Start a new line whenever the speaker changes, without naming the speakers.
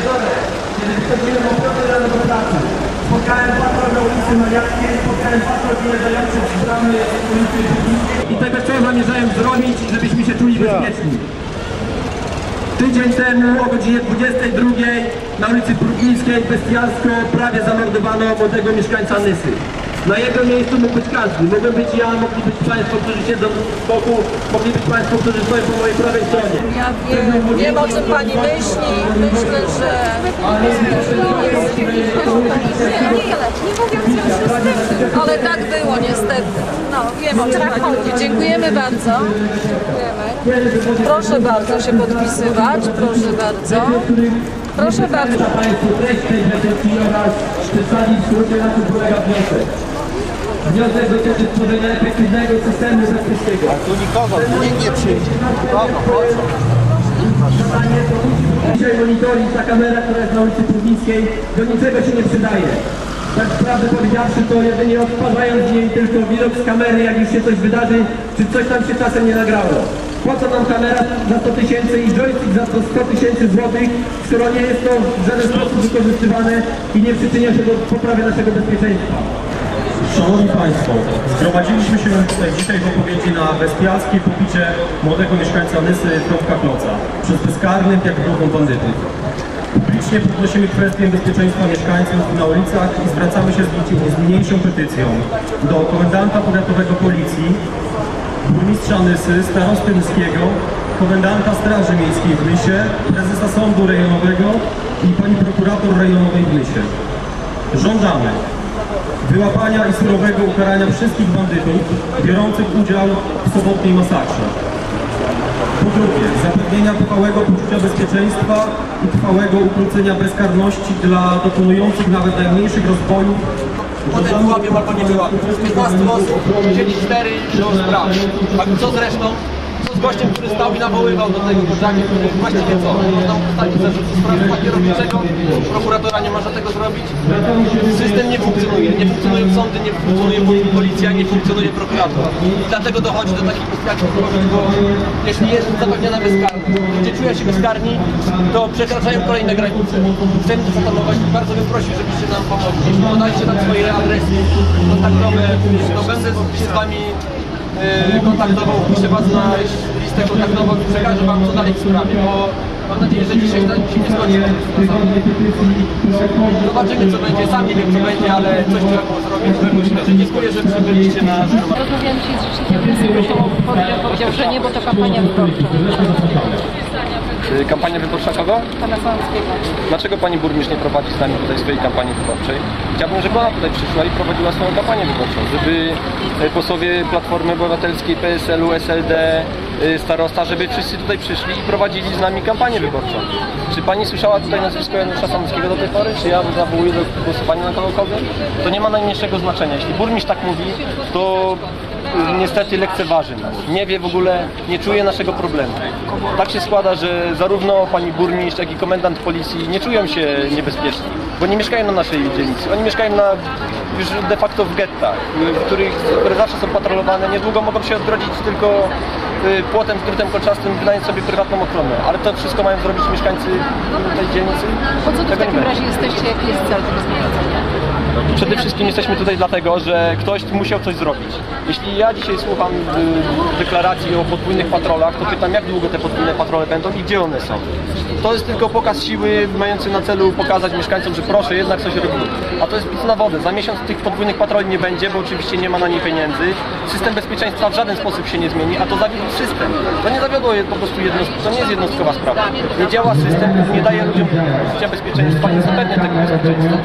wtorek, kiedy wychodziłem o piątej rano do pracy, spotkałem patrol na ulicy Mariackiej, spotkałem patrol wyjeżdżających z bramy ulicy Publicznej i tego co zamierzałem zrobić, żebyśmy się czuli bezpieczni. Tydzień temu o godzinie 22 na ulicy Prudnickiej bestialsko prawie zamordowano młodego mieszkańca Nysy. Na jego miejscu mógł być każdy. Mogłem być ja, mogli być Państwo, którzy siedzą z boku, mogli być Państwo, którzy stoją po mojej prawej stronie.
Ja wiem, wiem o czym pani myśli. Myślę, że ale tak było niestety. No, wiem o. Dziękujemy bardzo. Dziękujemy. Proszę bardzo się podpisywać. Proszę bardzo. Proszę bardzo.
Państwu treść tej petycji oraz przedstawić w skrócie na czym polega wniosek. Wniosek dotyczy stworzenia efektywnego systemu bezpiecznego.
Tu nikogo, tu nikt nie przyjdzie. Nikogo.
Dzisiaj monitoring, ta kamera, która jest na ulicy Prudnickiej, do niczego się nie przydaje. Tak prawdę powiedziawszy, to jedynie odtwarzając niej tylko widok z kamery, jak już się coś wydarzy, czy coś tam się czasem nie nagrało. Po co nam kamera za 100 tysięcy i joystick za to 100 tysięcy złotych, skoro nie jest to w żaden sposób wykorzystywane i nie przyczynia się do poprawy naszego bezpieczeństwa.
Szanowni Państwo, zgromadziliśmy się tutaj dzisiaj w odpowiedzi na bestialskie pobicie młodego mieszkańca Nysy Frądka Kloca przez bezkarnych jak grupą bandytów. Publicznie podnosimy kwestię bezpieczeństwa mieszkańców na ulicach i zwracamy się z, niniejszą petycją do komendanta powiatowego policji, burmistrza Nysy, starosty Nyskiego, komendanta Straży Miejskiej w Nysie, prezesa Sądu Rejonowego i pani prokurator rejonowej w Nysie. Żądamy wyłapania i surowego ukarania wszystkich bandytów biorących udział w sobotniej masakrze. Po drugie, zapewnienia trwałego poczucia bezpieczeństwa i trwałego ukrócenia bezkarności dla dokonujących nawet najmniejszych rozbojów
Potem wyłapią albo nie wyłapią. Z 15 osób siedzi 4 do spraw. A co zresztą? Co z gościem, który stał i nawoływał do tego korzenia, który właściwie co? Można mu postawić zarzut sprawy kierowniczego, prokuratora nie może tego zrobić. System nie funkcjonuje, nie funkcjonują sądy, nie funkcjonuje policja, nie funkcjonuje prokurator. I dlatego dochodzi do takich sytuacji, bo jeśli jest zapewniona bezkarność, ludzie czują się bezkarni, to przekraczają kolejne granice. Chcemy to zatamować i bardzo bym prosił, żebyście nam pomogli. Podajcie nam swoje adresy kontaktowe, to będę się z Wami e, kontaktował, piszę Was na listę kontaktową i przekażę Wam co dalej w sprawie, bo mam nadzieję, że dzisiaj się nie skończy. Zobaczymy co będzie, sam nie wiem co będzie, ale coś trzeba było zrobić. Także dziękuję, że przybyliście na zgromadzenie.
Rozmawiałam dzisiaj z rzecznikiem prasy, powiedział, powiedział, że nie, bo to kampania wyborcza.
Kampania wyborcza kogo?
Pana Słowackiego.
Dlaczego pani burmistrz nie prowadzi z nami tutaj swojej kampanii wyborczej? Chciałbym, żeby ona tutaj przyszła i prowadziła swoją kampanię wyborczą, żeby y, posłowie Platformy Obywatelskiej, PSL-u, SLD, starosta, żeby wszyscy tutaj przyszli i prowadzili z nami kampanię wyborczą. Czy pani słyszała tutaj nazwisko Janusza Samuckiego do tej pory? Czy ja nawołuję do głosowania na kogokolwiek? To nie ma najmniejszego znaczenia. Jeśli burmistrz tak mówi, to y, niestety lekceważy nas. Nie wie w ogóle, nie czuje naszego problemu. Tak się składa, że zarówno pani burmistrz, jak i komendant policji nie czują się niebezpieczni, bo nie mieszkają na naszej dzielnicy. Oni mieszkają na, już de facto w gettach, w których, które zawsze są patrolowane. Niedługo mogą się odgrodzić tylko y, płotem, skrótem kolczastym, wynająć sobie prywatną ochronę. Ale to wszystko mają zrobić mieszkańcy tej dzielnicy.
Po co tu w takim razie jesteście? Jest cel tego zgromadzenia?
Przede wszystkim jesteśmy tutaj dlatego, że ktoś musiał coś zrobić. Jeśli ja dzisiaj słucham y, deklaracji o podwójnych patrolach, to pytam, jak długo te podwójne patrole będą i gdzie one są. To jest tylko pokaz siły mający na celu pokazać mieszkańcom, że proszę, jednak coś robimy. A to jest pic na wodę. Za miesiąc tych podwójnych patroli nie będzie, bo oczywiście nie ma na nie pieniędzy. System bezpieczeństwa w żaden sposób się nie zmieni, a to zawiódł system. To nie zawiodło po prostu to nie jest jednostkowa sprawa. Nie działa system, nie daje ludziom bezpieczeństwa, nie zapewnia tego bezpieczeństwa.